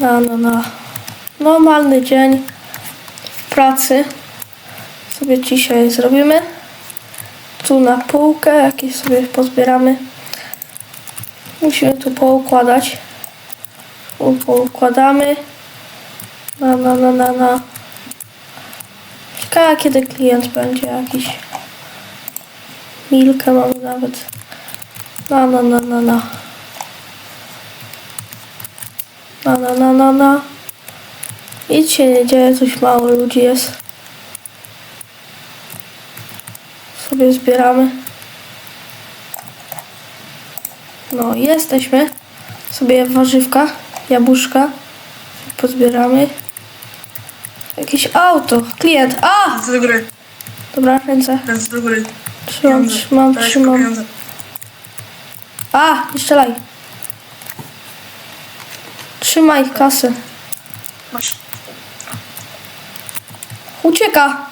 No, no, no. Normalny dzień pracy. Sobie dzisiaj zrobimy. Tu na półkę jakieś sobie pozbieramy. Musimy tu poukładać. Tu poukładamy. No, no, no, no. Ciekawe kiedy klient będzie jakiś. Milkę mamy nawet. No, no, no, no, no. No, no, no, no, no. Nic się nie dzieje, coś mało ludzi jest. Sobie zbieramy. No, jesteśmy. Sobie warzywka, jabłuszka. Pozbieramy. Jakieś auto. Klient. A! Ręce do góry. Dobra, ręce. Ręce do góry. Trzymam, Pieniądze. trzymam, trzymam. pieniądze. A! Nie strzelaj. Trzymaj kasę. Masz. Ucieka.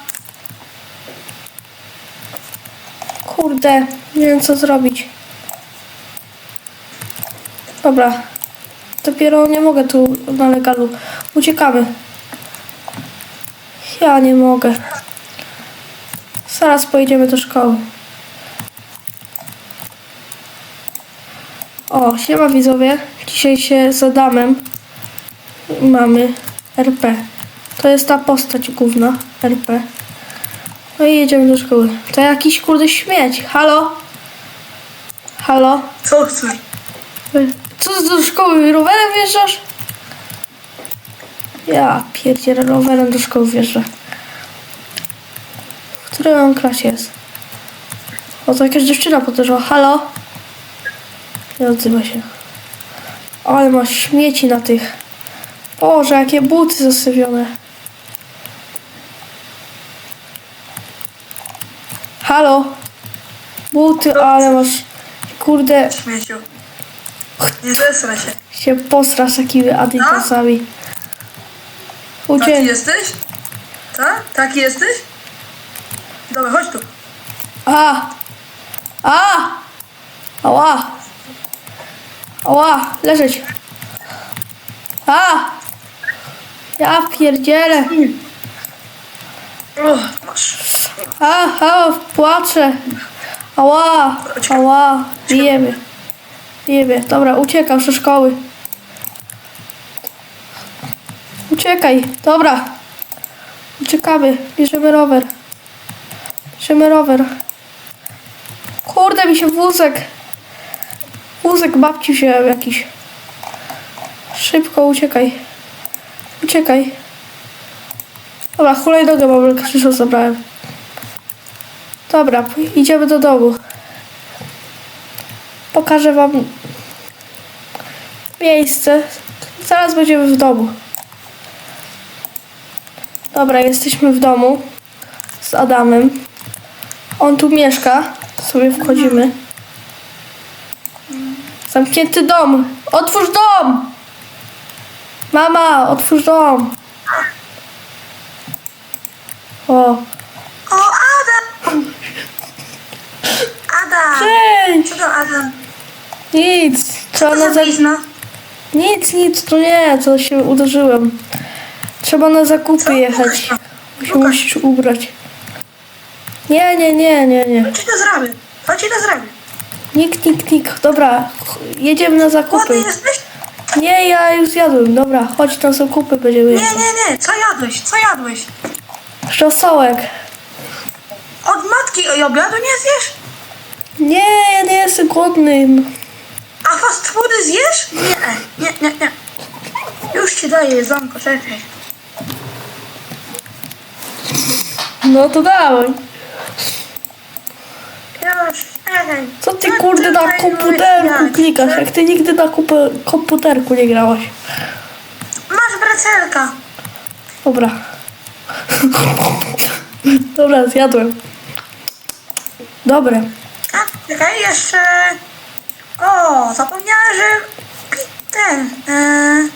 Kurde, nie wiem co zrobić. Dobra. Dopiero nie mogę tu na legalu. Uciekamy. Ja nie mogę. Zaraz pojedziemy do szkoły. O, siema widzowie. Dzisiaj się z Adamem mamy RP. To jest ta postać główna RP. No i jedziemy do szkoły. To jakiś kurde śmieć. Halo? Halo? Co chcesz? Co do szkoły? Rowerem wjeżdżasz? Ja pierdzielę, rowerem do szkoły wjeżdżę. W której on klasie jest? O, to jakaś dziewczyna podeszła. Halo? Nie odzywa się. Ale masz śmieci na tych. Boże, jakie buty zasypione. Halo? Buty, ale masz... Kurde, Śmieciu. Nie zesra się. się posrasz takimi adidasami. Taki Uciek. jesteś? Tak? Taki jesteś? Dobra, chodź tu. A! A! Ała! Ała! Leżeć! A! Ja pierdzielę! O, masz. A! A! Płaczę! Ała! Ała! Bije mnie. Bije mnie. Dobra, uciekam ze szkoły. Uciekaj. Dobra. Uciekamy. Bierzemy rower. Bierzemy rower. Kurde, mi się wózek. Wózek babci się jakiś. Szybko uciekaj. Uciekaj. Dobra, hulajnogę mam, Krzysztof zabrałem. Dobra, idziemy do domu. Pokażę wam miejsce. Zaraz będziemy w domu. Dobra, jesteśmy w domu z Adamem. On tu mieszka. Sobie wchodzimy. Zamknięty dom. Otwórz dom! Mama, otwórz dom. O, O, Adam! Adam! cześć! Co to Adam? Nic. Trzeba Co na za blizna? Nic, nic, to nie, to się uderzyłem. Trzeba na zakupy Co? jechać. Pokaż Się to. ubrać. Nie, nie, nie, nie, nie. Chodź ci to zrobię. Chodź ci to zrobię. Nik, nik, nik. Dobra, jedziemy na zakupy. jesteś? Nie, ja już zjadłem. Dobra, chodź na zakupy, będziemy Nie, jechać. nie, nie. Co jadłeś? Co jadłeś? Rosołek. Od matki i obiadu nie zjesz? Nie, ja nie jestem głodny. A fast foody zjesz? Nie, nie, nie, nie. Już ci daję jedzonko, czekaj. No to dawaj. Co ty kurde na komputerku klikasz, jak- ty nigdy na komputerku nie grałaś. Masz bracelka. Dobra. Dobra, zjadłem. Dobre. A, czekaj, jeszcze... O, zapomniałem, że ten... E,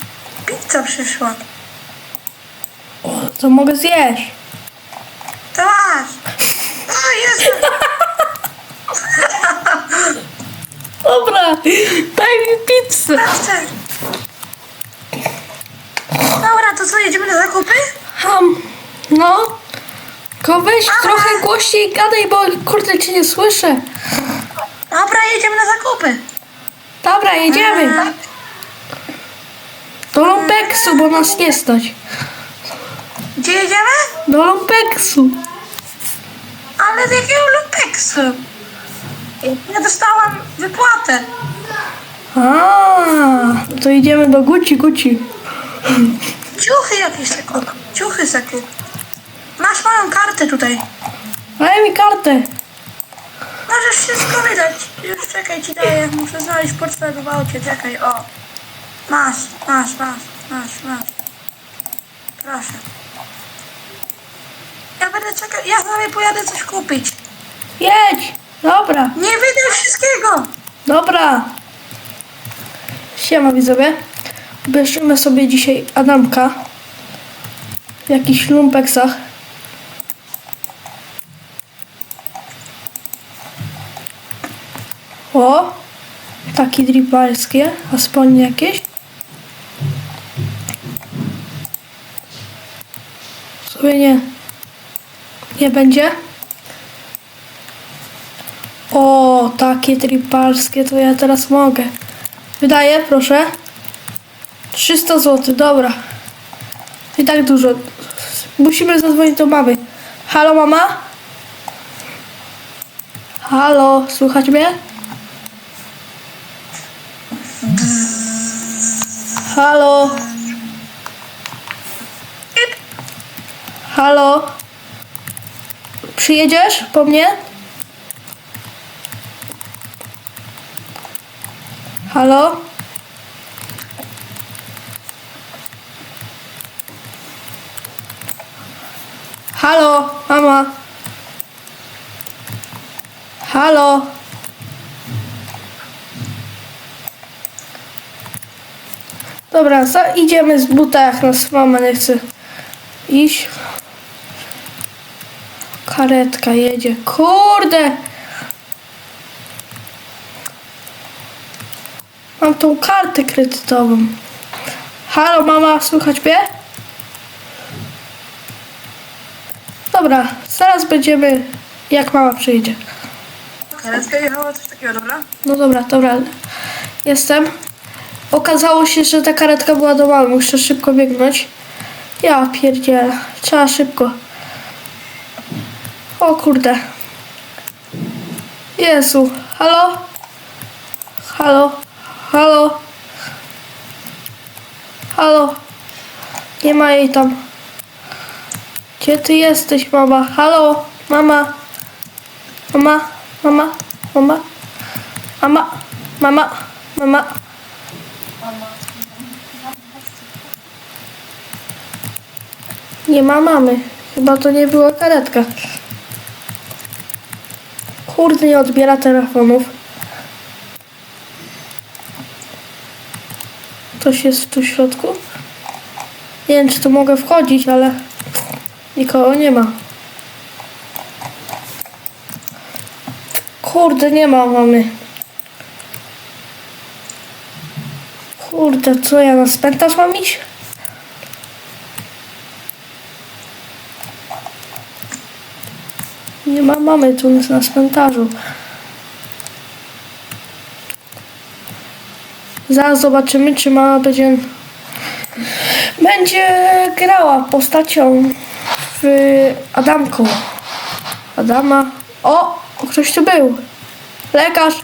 pizza przyszła. O, to mogę zjeść. To masz. O, jest. Dobra, daj mi pizzę. Chcę. to co, jedziemy na zakupy? Ham. No. Tylko weź trochę głośniej gadaj, bo kurde cię nie słyszę. Dobra, jedziemy na zakupy. Dobra, jedziemy. Do Lumpeksu, bo nas nie stać. Gdzie jedziemy? Do Lumpeksu. Ale z jakiego lumpeksu? Ja dostałam wypłatę. A, to idziemy do Guci, Guci. Ciuchy jakieś se kup. Ciuchy se kup. Masz moją kartę tutaj. Daj mi kartę. Możesz wszystko wydać. Już czekaj, ci daję. Muszę znaleźć portfel w aucie. Czekaj, o. Masz, masz, masz, masz, masz. Proszę. Ja będę czekał. Ja sobie pojadę coś kupić. Jedź. Dobra, Nie wydę wszystkiego. dobra. Siema widzowie. Bierzemy sobie dzisiaj Adamka. W jakichś lumpeksach. O! Takie driparskie. A spodnie jakieś? Sobie nie. Nie będzie? O, takie triparskie to ja teraz mogę. Wydaję, proszę. 300 zł, dobra. I tak dużo. Musimy zadzwonić do mamy. Halo, mama? Halo, słychać mnie? Halo? Halo? Przyjedziesz po mnie? Halo? Halo, mama. Halo. Dobra, za, idziemy z buta, jak nas mama nie chce iść. Karetka jedzie. Kurde! Mam tą kartę kredytową. Halo, mama, słychać mnie? Dobra, zaraz będziemy, jak mama przyjedzie. Karetka jechała, coś takiego, dobra? No dobra, dobra. Jestem. Okazało się, że ta karetka była do mamy. Muszę szybko biegnąć. Ja pierdzielę. Trzeba szybko. O kurde. Jezu. Halo? Halo? Halo? Halo? Nie ma jej tam. Gdzie ty jesteś, mama? Halo? Mama? Mama? Mama? Mama? Mama? Mama? Mama? Nie ma mamy. Chyba to nie była karetka. Kurde, nie odbiera telefonów. Ktoś jest tu w środku? Nie wiem, czy tu mogę wchodzić, ale nikogo nie ma. Kurde, nie ma mamy. Kurde, co ja na cmentarz mam iść? Nie ma mamy tu na cmentarzu. Zaraz zobaczymy, czy mama będzie będzie grała postacią w Adamku. Adama. O! Ktoś tu był. Lekarz.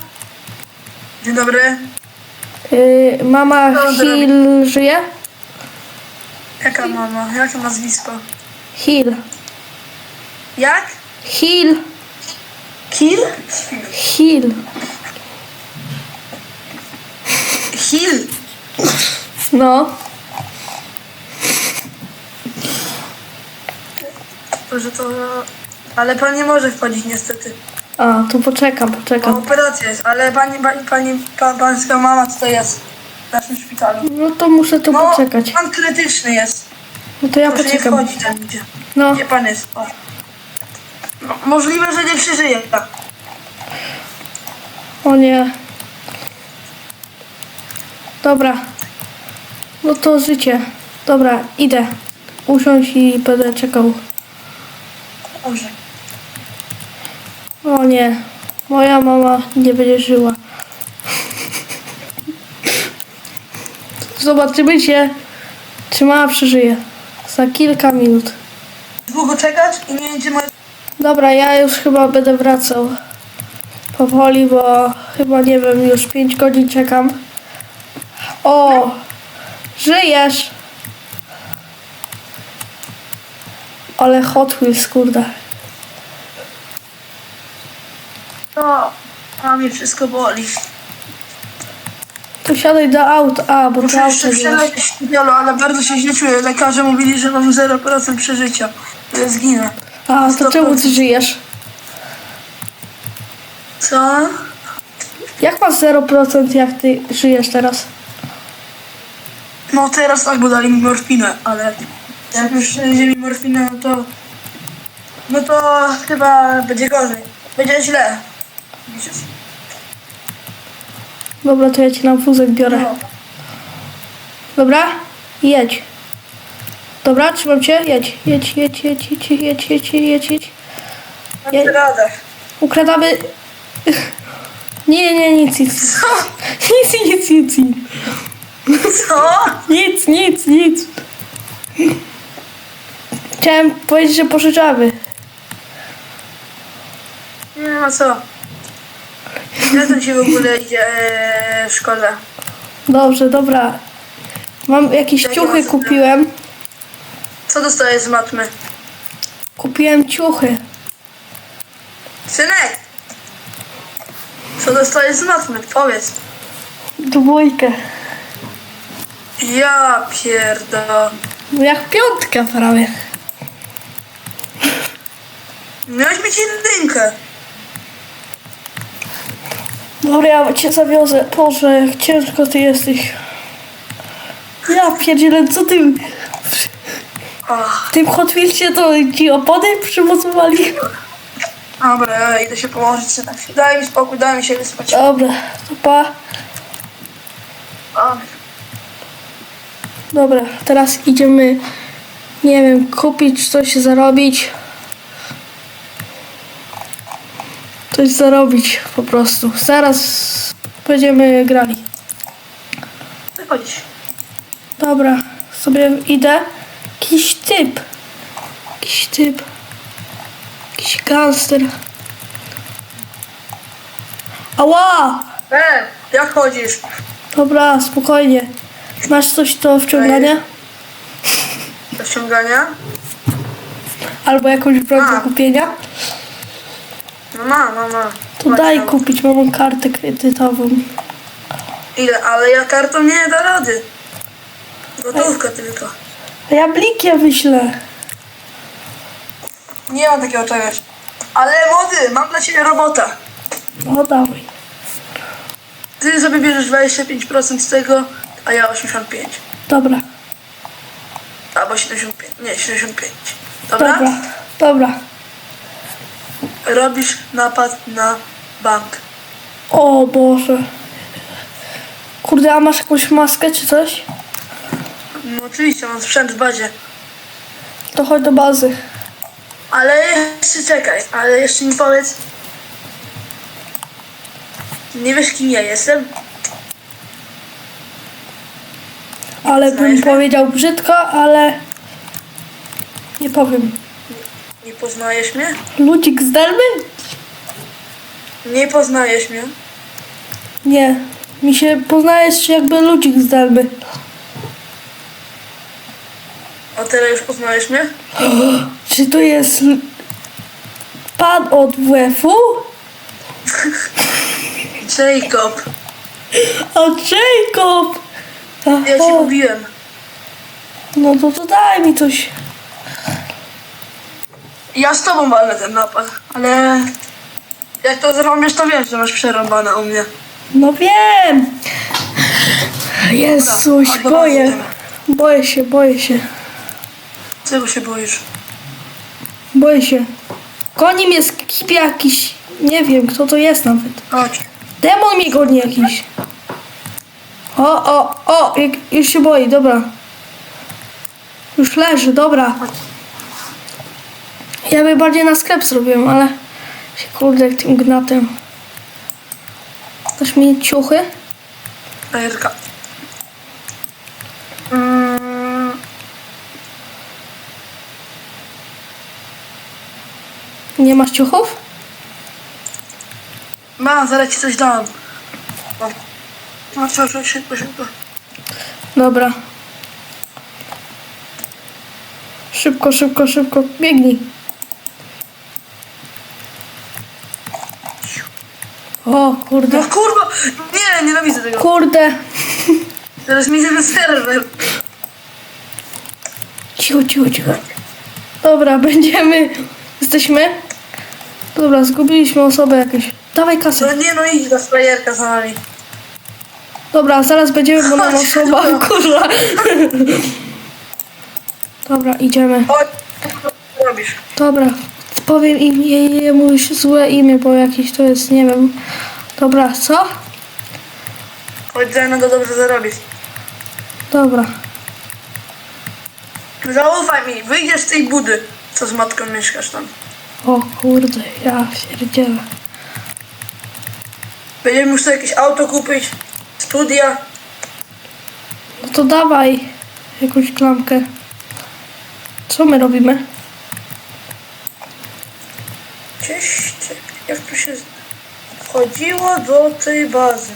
Dzień dobry. Yy, mama. Hill żyje? Jaka mama? Jakie nazwisko? Hill. Jak? Hill. Kill? Hill. Hill. No. Proszę to... Ale pan nie może wchodzić niestety. A, to poczekam, Bo poczekam. operacja jest, ale pani, pani, pani pa, pańska mama tutaj jest w naszym szpitalu. No to muszę tu No, poczekać. pan krytyczny jest. No to ja Proszę nie poczekam. wchodzić tam gdzie. No, Gdzie pan jest? O. No, możliwe, że nie przeżyje. o nie. Dobra. No to życie. Dobra, idę. Usiąść i będę czekał. Dobrze. O nie, moja mama nie będzie żyła. Zobaczymy się, czy mama przeżyje. Za kilka minut. Długo czekać i nie będzie moje... Dobra, ja już chyba będę wracał. Powoli, bo chyba nie wiem, już 5 godzin czekam. O! Żyjesz! Ale Hot Wheels, kurde. To... A mnie wszystko boli. Tu siadaj do auta. A, bo to Muszę jeszcze auto przelecieć szpitalu, ale bardzo się źle czuję. Lekarze mówili, że mam 0% przeżycia. Że zginę. A, to czemu ty żyjesz? Co? Jak masz 0% jak ty żyjesz teraz? No teraz tak, bo dali mi morfinę, ale jak już będzie mi morfinę, no to... No to chyba będzie gorzej. Będzie źle. Widzisz? Dobra, to ja ci na wózek biorę. No. Dobra? Jedź. Dobra, trzymam cię? Jedź, jedź, jedź, jedź, jedź, jedź, jedź, jedź, jedź. Mam radę. Ukradamy... Nie, nie, nic, nic. Nic, nic, nic, nic. Co? Nic, nic, nic. Chciałem powiedzieć, że pożyczamy. Nie ma co. Jak to ci w ogóle idzie e, w szkole? Dobrze, dobra. Mam jakieś Jakie ciuchy masz kupiłem. Co dostajesz z matmy? Kupiłem ciuchy. Synek! Co dostajesz z matmy? Powiedz. Dwójkę. Ja pierdo. No Jak piątka prawie. Miałeś mieć jedynkę. Dobra, ja cię zawiozę. Boże, jak ciężko ty jesteś. Ja pierdzielę, co ty... Och, W tym Hot Wheelsie to ci opony przymocowali? dobra, ja idę się położyć synek. Daj mi spokój, daj mi się wyspać. Dobra, to pa. Dobra, teraz idziemy, nie wiem, kupić coś, zarobić. Coś zarobić po prostu. Zaraz będziemy grali. wychodzić. Dobra, sobie idę. Jakiś typ. Jakiś typ. Jakiś gangster. Ała! E, jak chodzisz? Dobra, spokojnie. Masz coś do wciągania? Do ściągania? Albo jakąś broń do kupienia? No ma, ma, ma. To daj tam. kupić, mam kartę kredytową. Ile? Ale ja kartą nie da rady. Gotówka tylko. A ja blikiem wyślę. Nie mam takiego czegoś. Ale młody, mam dla ciebie robota. No dawaj. Ty sobie bierzesz 25% z tego, a ja 85. Dobra, Albo 75. Nie, 75. Dobra? dobra, dobra. Robisz napad na bank. O Boże. Kurde, a masz jakąś maskę czy coś? No oczywiście, mam sprzęt w bazie. To chodź do bazy. Ale jeszcze czekaj, ale jeszcze mi powiedz. Nie wiesz kim ja jestem? Ale bym powiedział brzydko, ale nie powiem. Nie poznajesz mnie? Ludzik z Delmy? Nie poznajesz mnie. Nie. Mi się poznajesz jakby ludzik z Delmy. A teraz już poznajesz mnie? Czy to jest pan od WF-u? Jacob, A Jacob! Ja ci Aha. mówiłem. No to, to daj mi coś. Ja z tobą walnę ten napad, ale jak to zrobisz, to wiesz, że masz przerąbane u mnie. No wiem! Jezuś, Dobra, boję. Boję się, boję się. Czego się boisz? Boję się. Goni mnie skip jakiś. Nie wiem, kto to jest nawet. Chodź. Demon mnie goni jakiś. O, o, o, jak- już się boi, dobra. Już leży, dobra. Ja by bardziej na sklep zrobiłem, ale się kurde tym gnatem. Dasz mi ciuchy? Bajerka. Mm, Nie masz ciuchów? mam, zaraz ci coś dam. O. No co, co, szybko, szybko. Dobra. Szybko, szybko, szybko. Biegnij. O, kurde. No kurwa! Nie, nienawidzę tego. Kurde. Teraz mi ten serwer. Cicho, cicho, cicho. Dobra, będziemy. Jesteśmy. Dobra, zgubiliśmy osobę jakieś. Dawaj No kasę. nie, no idź ta frajerka za nami. Dobra, zaraz będziemy, bo nam Chodź, osoba kurwa. Dobra, idziemy. Chodź, co robisz? Dobra, powiem im jej, jemu już złe imię, bo jakieś to jest, nie wiem. Dobra, co? Chodź ze mną, to dobrze zarobisz. Dobra. Zaufaj mi, wyjdziesz z tej budy, co z matką mieszkasz tam. O kurde, ja pierdzielę. Będziemy sobie jakieś auto kupić, studia. No to dawaj jakąś klamkę. Co my robimy? Cześć, jak to się wchodziło do tej bazy.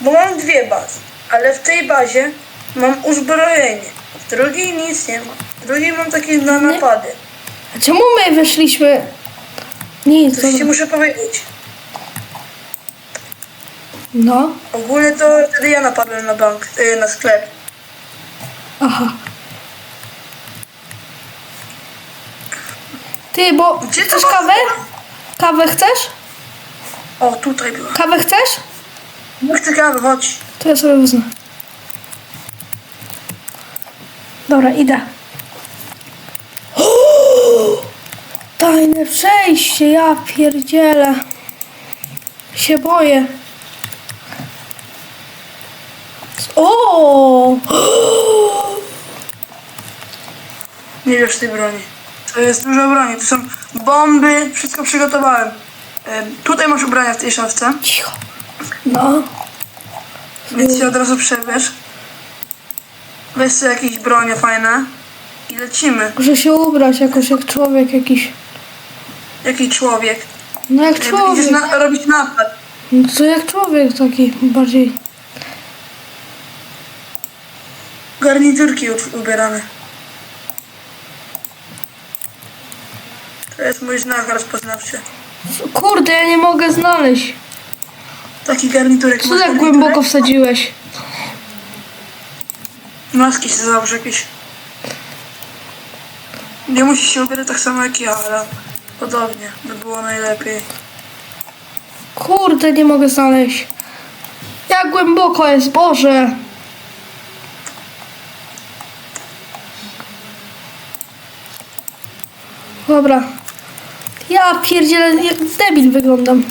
Bo mam dwie bazy, ale w tej bazie mam uzbrojenie. W drugiej nic nie ma. W drugiej mam takie na napady. A czemu my weszliśmy? Nic, Coś ci muszę powiedzieć. No, Ogólnie to wtedy ja napadłem na bank, y, na sklep. aha. Ty, bo Gdzie to chcesz masz? kawę? Kawę chcesz? O, tutaj była. Kawę chcesz? Nie chcę kawy, chodź. To ja sobie wezmę. Dobra, idę. Tajne przejście, ja pierdzielę. Się boję. O! Nie wiesz tej broni. To jest dużo broni. To są bomby, wszystko przygotowałem. Em, tutaj masz ubrania w tej szafce, Cicho. No. więc się od razu przebierz. Weź sobie jakieś bronie fajne i lecimy. Muszę się ubrać jakoś jak człowiek jakiś. Jaki człowiek. No jak Idziesz człowiek. na, robić napad. No to jak człowiek taki bardziej. Garniturki u- ubierane. To jest mój znak rozpoznawczy. Kurde, ja nie mogę znaleźć. Taki garniturek. Co Masz tak garniturek? głęboko wsadziłeś? Maski się załóż jakieś. Nie musisz się ubierać tak samo jak ja, ale podobnie by było najlepiej. Kurde, nie mogę znaleźć. Jak głęboko jest, Boże. Dobra. Ja pierdzielę, jak debil wyglądam.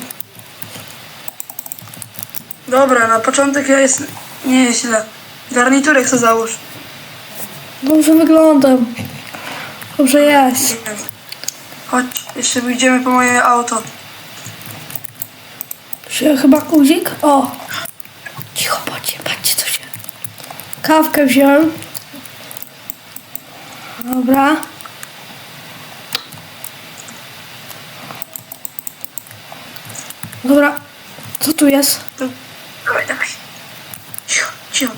Dobra, na początek ja jest nie jest źle. Garniturek sobie załóż. Dobrze wyglądam. Dobrze jest. Chodź, jeszcze wyjdziemy po moje auto. Czy chyba guzik? O! Cicho, patrzcie, patrzcie co się... Kawkę wziąłem. Dobra. Dobra. Co tu jest? To, dawaj, dawaj. Cicho, cicho.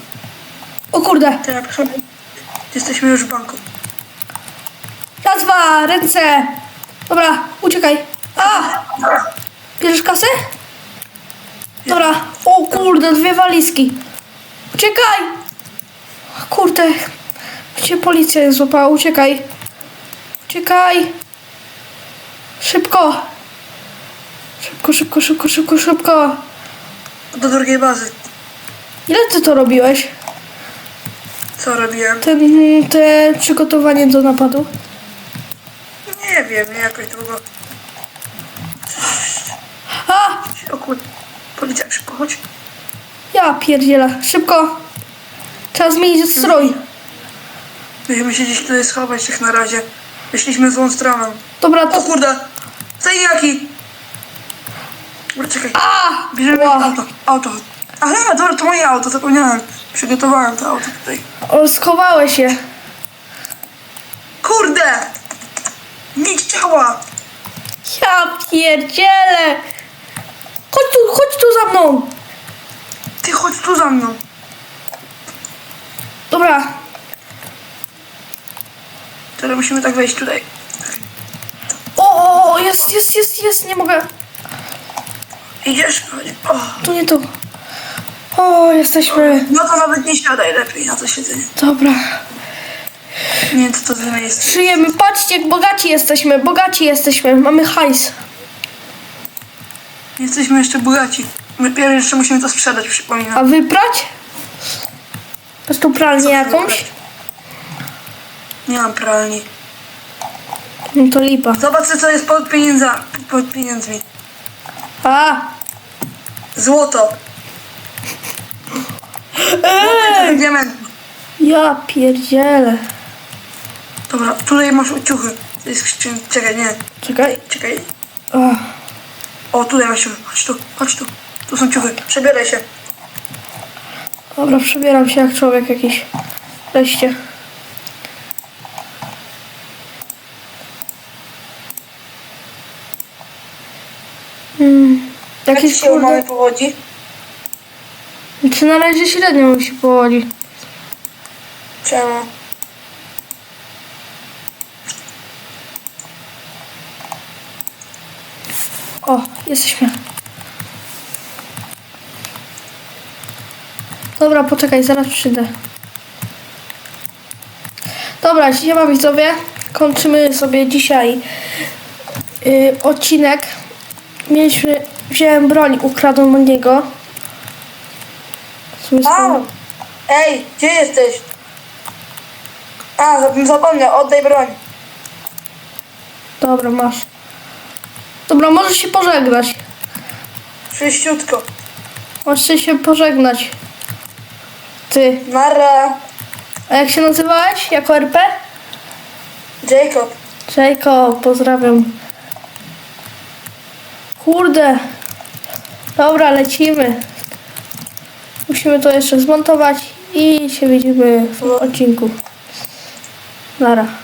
O kurde! Teraz. Jesteśmy już w banku. Raz, dwa, ręce! Dobra, uciekaj. A! Bierzesz kasę? Dobra. O kurde, dwie walizki. Uciekaj! Kurde. Cię policja złapała, uciekaj. Uciekaj. Szybko. Szybko, szybko, szybko, szybko, szybko. Do drugiej bazy. Ile ty to robiłeś? Co robiłem? Ten, te przygotowanie do napadu? Nie wiem, nie jakoś długo. A! O kurde. Policja, szybko, chodź. Ja pierdzielę. Szybko. Trzeba zmienić strój. Musimy się gdzieś tutaj schować tak na razie. Wyszliśmy złą stroną. Dobra, O to... kurde! Zajaki! Dobra, czekaj. A! Bierzemy Ła. auto. Auto. Aha, dobra, to moje auto, zapomniałem. Przygotowałem to auto tutaj. O, schowałeś się. Kurde! Nie działa! Ja pierdzielę! Chodź tu, chodź tu za mną! Ty chodź tu za mną. Dobra, Teraz musimy tak wejść tutaj. o, o, o, jest, jest, jest, jest, nie mogę. Idziesz? O. Tu nie tu. O, jesteśmy. No to nawet nie siadaj lepiej na to siedzenie. Dobra. Nie co to za miejsce. Żyjemy, patrzcie, jak bogaci jesteśmy, bogaci jesteśmy, mamy hajs. Jesteśmy jeszcze bogaci. My pierwszy jeszcze musimy to sprzedać, przypominam. A wyprać? Masz tu pralnię jakąś? Nie mam pralni. No to lipa. Zobaczcie co jest pod pieniędzmi. Pod pieniędzmi. A! Złoto. Diament. Ja pierdzielę. Dobra, tutaj masz ciuchy. To jest skrzyn... Czekaj, nie. Czekaj. Czekaj. O, O, tutaj masz ciuchy. Chodź tu, chodź tu. Tu są ciuchy. Przebieraj się. dobra, przebieram się jak człowiek jakiś. Wreszcie. Jakieś Jak się mamy kurde... powodzi? Czy na razie średnio mi się powoli. Czemu? O, jesteśmy. Dobra, poczekaj, zaraz przyjdę. Dobra, siema widzowie. Kończymy sobie dzisiaj y, odcinek. Mieliśmy, wziąłem broń, ukradłem od niego. W sumie A! spoko. Ej, gdzie jesteś? A, zap- zapomniał, oddaj broń. Dobra, masz. Dobra, możesz się pożegnać. Sześciutko. Możesz się pożegnać. Ty. Nara. A jak się nazywałeś? Jako RP? Jacob. Jacob, pozdrawiam. Kurde. Dobra, lecimy. Musimy to jeszcze zmontować i się widzimy w odcinku. Nara.